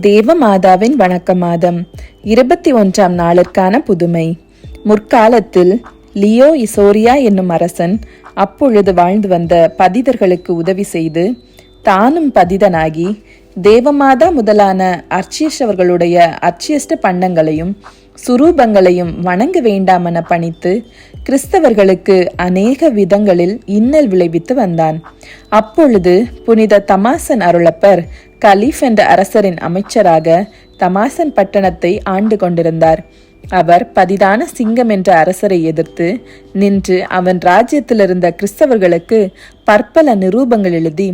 தேவமாதாவின் வணக்க மாதம் இருபத்தி ஒன்றாம் நாளிற்கான புதுமை. முற்காலத்தில் லியோ இசோரியா என்னும் அரசன் அப்பொழுது வாழ்ந்து வந்த பதிதர்களுக்கு உதவி செய்து தானும் பதிதனாகி தேவமாதா முதலான அர்ச்சியஸ்டவர்களுடைய அர்ச்சியஸ்ட பண்டங்களையும் சுரூபங்களையும் வணங்க வேண்டாமென பணித்து கிறிஸ்தவர்களுக்கு அநேக விதங்களில் இன்னல் விளைவித்து வந்தான். அப்பொழுது புனித தமாசன் அருளப்பர் கலீஃப் என்ற அரசரின் அமைச்சராக தமாசன் பட்டணத்தை ஆண்டு கொண்டிருந்தார். அவர் பதிதான சிங்கம் என்ற அரசரை எதிர்த்து நின்று அவன் ராஜ்யத்திலிருந்த கிறிஸ்தவர்களுக்கு பற்பல நிரூபங்கள் எழுதி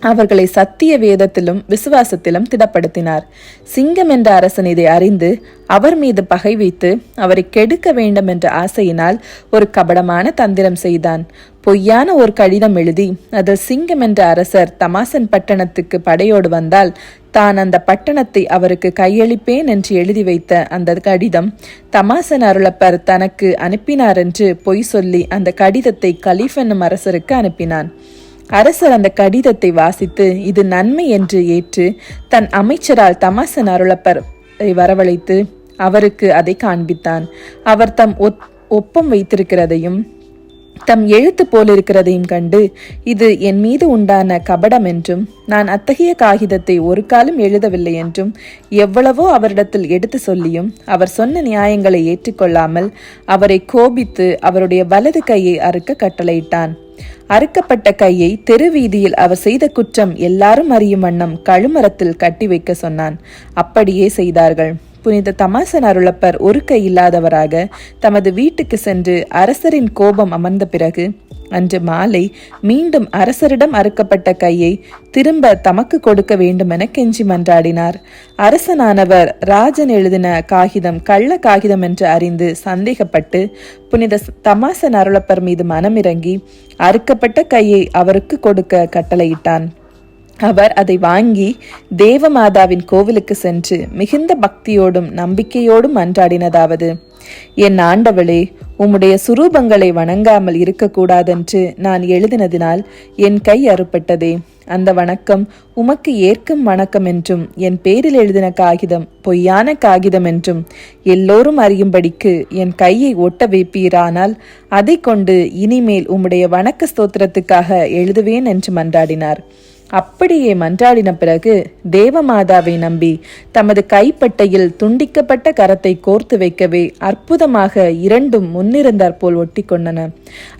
அவர்களை சத்திய வேதத்திலும் விசுவாசத்திலும் திடப்படுத்தினார். சிங்கம் என்ற அரசன் இதை அறிந்து அவர் மீது பகை வைத்து அவரை கெடுக்க வேண்டும் என்ற ஆசையினால் ஒரு கபடமான தந்திரம் செய்தான். பொய்யான ஒரு கடிதம் எழுதி அதில் சிங்கம் என்ற அரசர் தமாசன் பட்டணத்துக்கு படையோடு வந்தால் தான் அந்த பட்டணத்தை அவருக்கு கையளிப்பேன் என்று எழுதி வைத்த அந்த கடிதம் தமாசன் அருளப்பர் தனக்கு அனுப்பினார் என்று பொய் சொல்லி அந்த கடிதத்தை கலீஃப் என்னும் அரசருக்கு அனுப்பினான். அரசர் அந்த கடிதத்தை வாசித்து இது நன்மை என்று ஏற்று தன் அமைச்சரால் தமாசன் அருளப்பர் வரவழைத்து அவருக்கு அதை காண்பித்தான். அவர் தம் ஒப்பம் வைத்திருக்கிறதையும் தம் எழுத்து போலிருக்கிறதையும் கண்டு இது என் மீது உண்டான கபடம் என்றும் நான் அத்தகைய காகிதத்தை ஒரு காலம் எழுதவில்லை என்றும் எவ்வளவோ அவரிடத்தில் எடுத்து சொல்லியும் அவர் சொன்ன நியாயங்களை ஏற்றுக்கொள்ளாமல் அவரை கோபித்து அவருடைய வலது கையை அறுக்க கட்டளையிட்டான். அறுக்கப்பட்ட கையை தெரு வீதியில் அவர் செய்த குற்றம் எல்லாரும் அறியும் வண்ணம் கழுமரத்தில் கட்டி வைக்க சொன்னான். அப்படியே செய்தார்கள். புனித தமாசன் அருளப்பர் ஒரு கை இல்லாதவராக தமது வீட்டுக்கு சென்று அரசரின் கோபம் அமர்ந்த பிறகு அன்று மாலை மீண்டும் அரசரிடம் அறுக்கப்பட்ட கையை திரும்ப தமக்கு கொடுக்க வேண்டுமென கெஞ்சி மன்றாடினார். அரசனானவர் ராஜன் எழுதின காகிதம் கள்ள காகிதம் என்று அறிந்து சந்தேகப்பட்டு புனித தமாசன் அருளப்பர் மீது மனமிறங்கி அறுக்கப்பட்ட கையை அவருக்கு கொடுக்க கட்டளையிட்டான். அவர் அதை வாங்கி தேவமாதாவின் கோவிலுக்கு சென்று மிகுந்த பக்தியோடும் நம்பிக்கையோடும் அன்றாடினதாவது என் ஆண்டவளே உம்முடைய சுரூபங்களை வணங்காமல் இருக்கக்கூடாதென்று நான் எழுதினதினால் என் கை அறுப்பட்டதே அந்த வணக்கம் உமக்கு ஏற்கும் வணக்கம் என்றும் என் பேரில் எழுதின காகிதம் பொய்யான காகிதம் என்றும் எல்லோரும் அறியும்படிக்கு என் கையை ஒட்ட வைப்பீரானால் அதை கொண்டு இனிமேல் உம்முடைய வணக்க ஸ்தோத்திரத்துக்காக எழுதுவேன் என்று மன்றாடினார். அப்படியே மன்றாடின பிறகு தேவமாதாவை நம்பி தமது கைப்பட்டையில் துண்டிக்கப்பட்ட கரத்தை கோர்த்து வைக்கவே அற்புதமாக இரண்டும் முன்னிருந்தார் போல் ஒட்டி கொண்டன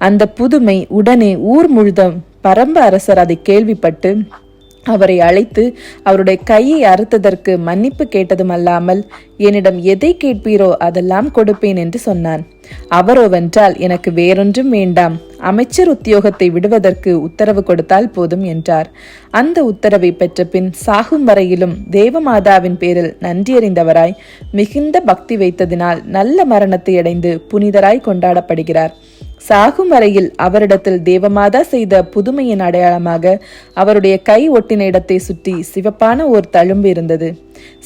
அந்த புதுமை உடனே ஊர் முழுதும் பரம்ப அரசர் அதை கேள்விப்பட்டு அவரை அழைத்து அவருடைய கையை அறுத்ததற்கு மன்னிப்பு கேட்டதும் அல்லாமல் என்னிடம் எதை கேட்பீரோ அதெல்லாம் கொடுப்பேன் என்று சொன்னான். அவரோவென்றால் எனக்கு வேறொன்றும் வேண்டாம். அமைச்சர் உத்தியோகத்தை விடுவதற்கு உத்தரவு கொடுத்தால் போதும் என்றார். அந்த உத்தரவை பெற்ற பின் சாகும் வரையிலும் தேவமாதாவின் பேரில் நன்றியறிந்தவராய் மிகுந்த பக்தி வைத்ததினால் நல்ல மரணத்தை அடைந்து புனிதராய் கொண்டாடப்படுகிறார். சாகும் வரையில் அவரிடத்தில் தேவமாதா செய்த புதுமையின் அடையாளமாக அவருடைய கை ஒட்டின இடத்தை சுற்றி சிவப்பான ஓர் தழும்பு இருந்தது.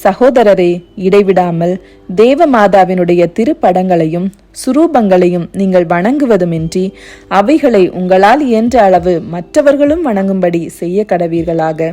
சகோதரரே இடைவிடாமல் தேவமாதாவினுடைய திருப்படங்களையும் சுரூபங்களையும் நீங்கள் வணங்குவதுமின்றி அவைகளை உங்களால் இயன்ற அளவு மற்றவர்களும் வணங்கும்படி செய்ய கடவீர்களாக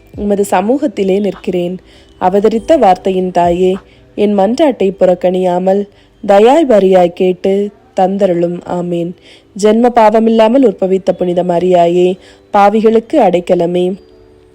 உமது சமூகத்திலே நிற்கிறேன். அவதரித்த வார்த்தையின் தாயே என் மன்றாட்டை புறக்கணியாமல் தயாய் வரியாய் கேட்டு தந்தருளும். ஆமேன். ஜென்ம பாவமில்லாமல் உற்பவித்த புனித மரியாயே பாவிகளுக்கு அடைக்கலமே.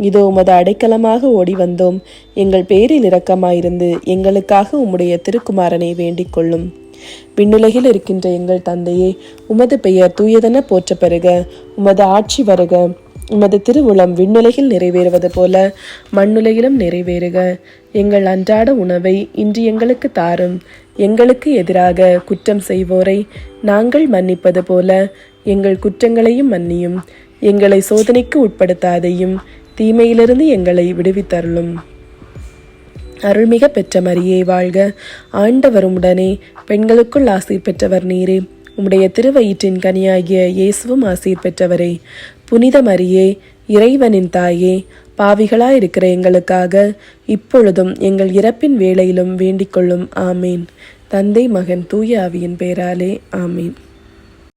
இதோ உமது அடைக்கலமாக ஓடி வந்தோம் எங்கள் பேரில் இரக்கமாயிருந்து எங்களுக்காக உம்முடைய திருக்குமாரனை வேண்டிக் கொள்ளும். விண்ணுலகில் இருக்கின்ற எங்கள் தந்தையே உமது பெயர் தூயதென போற்ற பெறுக. உமது ஆட்சி வருக. உமது திருவுளம் விண்ணுலகில் நிறைவேறுவது போல மண்ணுலகிலும் நிறைவேறுக. எங்கள் அன்றாட உணவை இன்று எங்களுக்கு தாரும். எங்களுக்கு எதிராக குற்றம் செய்வோரை நாங்கள் மன்னிப்பது போல எங்கள் குற்றங்களையும் மன்னியும். எங்களை சோதனைக்கு உட்படுத்தாதையும் தீமையிலிருந்து எங்களை விடுவித்தருளும். அருள்மிக பெற்ற மரியே வாழ்க. ஆண்டவரும் உடனே பெண்களுக்குள் ஆசீர் பெற்றவர் நீரே. உம்முடைய திருவயிற்றின் கனியாகிய இயேசுவும் ஆசீர் பெற்றவரே. புனித மரியே இறைவனின் தாயே பாவிகளாயிருக்கிற எங்களுக்காக இப்பொழுதும் எங்கள் இறப்பின் வேளையிலும் வேண்டிக் கொள்ளும் ஆமீன். தந்தை மகன் தூய ஆவியின் பேராலே. ஆமீன்.